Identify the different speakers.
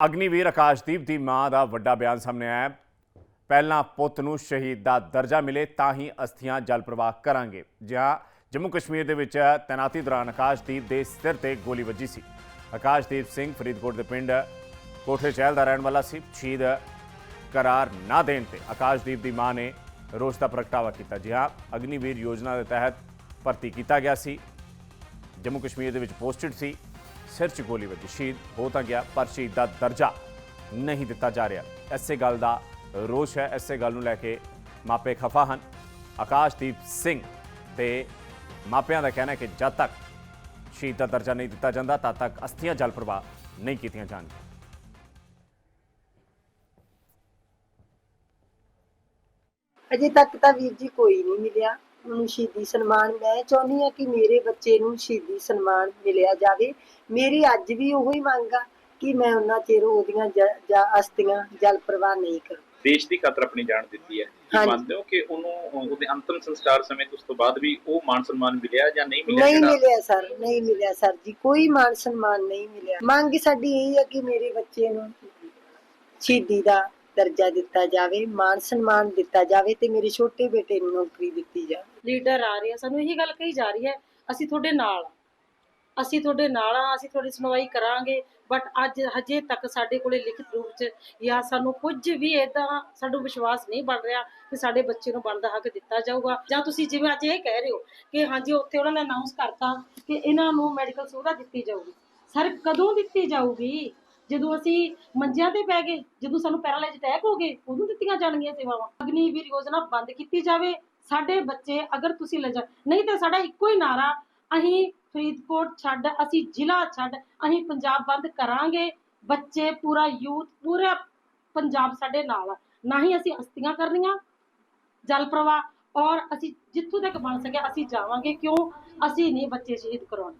Speaker 1: ਅਗਨੀਵੀਰ ਆਕਾਸ਼ਦੀਪ ਦੀ ਮਾਂ ਦਾ ਵੱਡਾ ਬਿਆਨ ਸਾਹਮਣੇ ਆਇਆ ਪਹਿਲਾਂ ਪੁੱਤ ਨੂੰ ਸ਼ਹੀਦ ਦਾ ਦਰਜਾ ਮਿਲੇ ਤਾਂ ਹੀ ਅਸਥੀਆਂ ਜਲ ਪ੍ਰਵਾਹ ਕਰਾਂਗੇ। ਜਾਂ ਜੰਮੂ ਕਸ਼ਮੀਰ ਦੇ ਵਿੱਚ ਤੈਨਾਤੀ ਦੌਰਾਨ ਆਕਾਸ਼ਦੀਪ ਦੇ ਸਿਰ ਤੇ ਗੋਲੀ ਵੱਜੀ ਸੀ। ਆਕਾਸ਼ਦੀਪ ਸਿੰਘ ਫਰੀਦਕੋਟ ਦੇ ਪਿੰਡ ਕੋਠੇ ਚਹਿਲ ਦਾ ਰਹਿਣ ਵਾਲਾ ਸੀ। ਸ਼ਹੀਦ ਕਰਾਰ ਨਾ ਦੇਣ ਤੇ ਆਕਾਸ਼ਦੀਪ ਦੀ ਮਾਂ ਨੇ ਰੋਸ ਦਾ ਪ੍ਰਗਟਾਵਾ ਕੀਤਾ। ਜੀ ਹਾਂ ਅਗਨੀਵੀਰ ਯੋਜਨਾ ਦੇ ਤਹਿਤ ਭਰਤੀ ਕੀਤਾ ਗਿਆ ਸੀ। ਜੰਮੂ ਕਸ਼ਮੀਰ ਦੇ ਵਿੱਚ ਪੋਸਟਡ ਸੀ। ਸਿਰ 'ਚ ਗੋਲੀ ਵੱਜੀ। ਸ਼ਹੀਦ ਹੋ ਤਾਂ ਗਿਆ, ਪਰ ਸ਼ਹੀਦ ਦਾ ਦਰਜਾ ਨਹੀਂ ਦਿੱਤਾ ਜਾ ਰਿਹਾ। ਐਸੇ ਗੱਲ ਦਾ ਰੋਸ਼ ਹੈ ਐਸੇ ਗੱਲ ਨੂੰ ਲੈ ਕੇ ਮਾਪੇ ਖਫਾ ਹਨ। ਆਕਾਸ਼ਦੀਪ ਸਿੰਘ ਤੇ ਮਾਪਿਆਂ ਦਾ ਕਹਿਣਾ ਹੈ ਕਿ ਜਦ ਤੱਕ ਸ਼ਹੀਦ ਦਾ ਦਰਜਾ ਨਹੀਂ ਦਿੱਤਾ ਜਾਂਦਾ, ਤਦ ਤੱਕ ਅਸਥੀਆਂ ਜਲ ਪ੍ਰਵਾਹ ਨਹੀਂ ਕੀਤੀਆਂ ਜਾਣਗੀਆਂ।
Speaker 2: ਅਜੇ ਤੱਕ ਤਾਂ ਵੀਰ ਜੀ ਕੋਈ ਨਹੀਂ ਮਿਲਿਆ। ਉਹਨੂੰ ਸ਼ਹੀਦੀ ਸਨਮਾਨ ਮੈਂ ਚਾਹੁੰਦੀ ਆ ਕਿ ਮੇਰੇ ਬੱਚੇ ਨੂੰ ਸ਼ਹੀਦੀ ਸਨਮਾਨ ਮਿਲਿਆ ਜਾਵੇ। ਮੇਰੀ ਅੱਜ ਵੀ ਉਹੀ ਹੀ ਮੰਗ ਆ ਕਿ ਮੈਂ ਉਹਨਾਂ ਚਿਰ ਉਹਦੀਆਂ ਜ- ਅਸਤੀਆਂ ਜਲ ਪ੍ਰਵਾਹ ਨਹੀਂ ਕਰਾਂ।
Speaker 3: ਦੇਸ਼ ਦੀ ਖਾਤਰ ਆਪਣੀ ਜਾਨ ਦਿੱਤੀ ਹੈ। ਮੰਨਦੇ ਹੋ ਕਿ ਉਹਨੂੰ ਉਹਦੇ ਅੰਤਮ ਸੰਸਕਾਰ ਸਮੇਂ ਉਸ ਤੋਂ ਬਾਅਦ ਵੀ ਉਹ ਮਾਨ ਸਨਮਾਨ ਮਿਲਿਆ ਜਾਂ ਨਹੀਂ ਮਿਲਿਆ?
Speaker 2: ਨਹੀਂ ਮਿਲਿਆ ਸਰ ਨਹੀਂ ਮਿਲਿਆ ਸਰ ਜੀ ਕੋਈ ਮਾਨ ਸਨਮਾਨ ਨਹੀਂ ਮਿਲਿਆ। ਮੰਗ ਸਾਡੀ ਇਹ ਹੈ ਕਿ ਮੇਰੇ ਬੱਚੇ ਨੂੰ ਸ਼ਹੀਦੀ ਦਾ ਦਰਜਾ ਦਿੱਤਾ ਜਾਵੇ ਮਾਨ ਸਨਮਾਨ ਦਿੱਤਾ ਜਾਵੇ ਤੇ ਮੇਰੇ ਛੋਟੇ ਬੇਟੇ ਨੂੰ ਨੌਕਰੀ ਦਿੱਤੀ ਜਾਵੇ।
Speaker 4: ਲੀਡਰ ਆ ਰਹੇ ਸਾਨੂੰ ਇਹੀ ਗੱਲ ਕਹੀ ਜਾ ਰਹੀ ਹੈ, ਅਸੀਂ ਤੁਹਾਡੇ ਨਾਲ ਆ। ਅਸੀਂ ਤੁਹਾਡੇ ਨਾਲ ਆ, ਅਸੀਂ ਤੁਹਾਡੀ ਸੁਣਵਾਈ ਕਰਾਂਗੇ ਬਟ ਅੱਜ ਹਜੇ ਤੱਕ ਸਾਡੇ ਕੋਲੇ ਲਿਖਤ ਰੂਪ 'ਚ ਜਾਂ ਸਾਨੂੰ ਕੁਝ ਵੀ ਇਦਾਂ ਸਾਨੂੰ ਵਿਸ਼ਵਾਸ ਨਹੀਂ ਬਣ ਰਿਹਾ ਕਿ ਸਾਡੇ ਬੱਚੇ ਨੂੰ ਬਣਦਾ ਹੱਕ ਦਿੱਤਾ ਜਾਊਗਾ। ਜਾਂ ਤੁਸੀਂ ਜਿਵੇਂ ਅੱਜ ਇਹ ਕਹਿ ਰਹੇ ਹੋ ਕਿ ਹਾਂਜੀ, ਉੱਥੇ ਉਹਨਾਂ ਨੇ ਅਨਾਉਂਸ ਕਰਤਾ ਕਿ ਇਹਨਾਂ ਨੂੰ ਮੈਡੀਕਲ ਸੁਵਿਧਾ ਦਿੱਤੀ ਜਾਊਗੀ। ਸਰ, ਕਦੋਂ ਦਿੱਤੀ ਜਾਊਗੀ? ਜਦੋਂ ਅਸੀਂ ਮੰਜਿਆਂ ਤੇ ਪੈ ਗਏ, ਜਦੋਂ ਸਾਨੂੰ ਪੈਰਾਲਾਈਜ਼ ਅਟੈਕ ਹੋ ਗਏ ਉਦੋਂ ਦਿੱਤੀਆਂ ਜਾਣਗੀਆਂ ਸੇਵਾਵਾਂ। ਅਗਨੀਵੀਰ ਯੋਜਨਾ ਬੰਦ ਕੀਤੀ ਜਾਵੇ। ਸਾਡੇ ਬੱਚੇ ਅਗਰ ਤੁਸੀਂ ਲੈ ਜਾ, ਨਹੀਂ ਤਾਂ ਸਾਡਾ ਇੱਕੋ ਹੀ ਨਾਰਾ, ਅਸੀਂ ਫਰੀਦਕੋਟ ਛੱਡ, ਅਸੀਂ ਜ਼ਿਲ੍ਹਾ ਛੱਡ, ਅਸੀਂ ਪੰਜਾਬ ਬੰਦ ਕਰਾਂਗੇ। ਬੱਚੇ, ਪੂਰਾ ਯੂਥ, ਪੂਰਾ ਪੰਜਾਬ ਸਾਡੇ ਨਾਲ ਆ। ਨਾ ਹੀ ਅਸੀਂ ਅਸਤੀਆਂ ਕਰਨੀਆਂ, ਜਲ ਪ੍ਰਵਾਹ, ਔਰ ਅਸੀਂ ਜਿੱਥੋਂ ਤੱਕ ਬਣ ਸਕਿਆ, ਅਸੀਂ ਜਾਵਾਂਗੇ। ਕਿਉਂ? ਅਸੀਂ ਨਹੀਂ ਬੱਚੇ ਸ਼ਹੀਦ ਕਰਾਉਣੇ।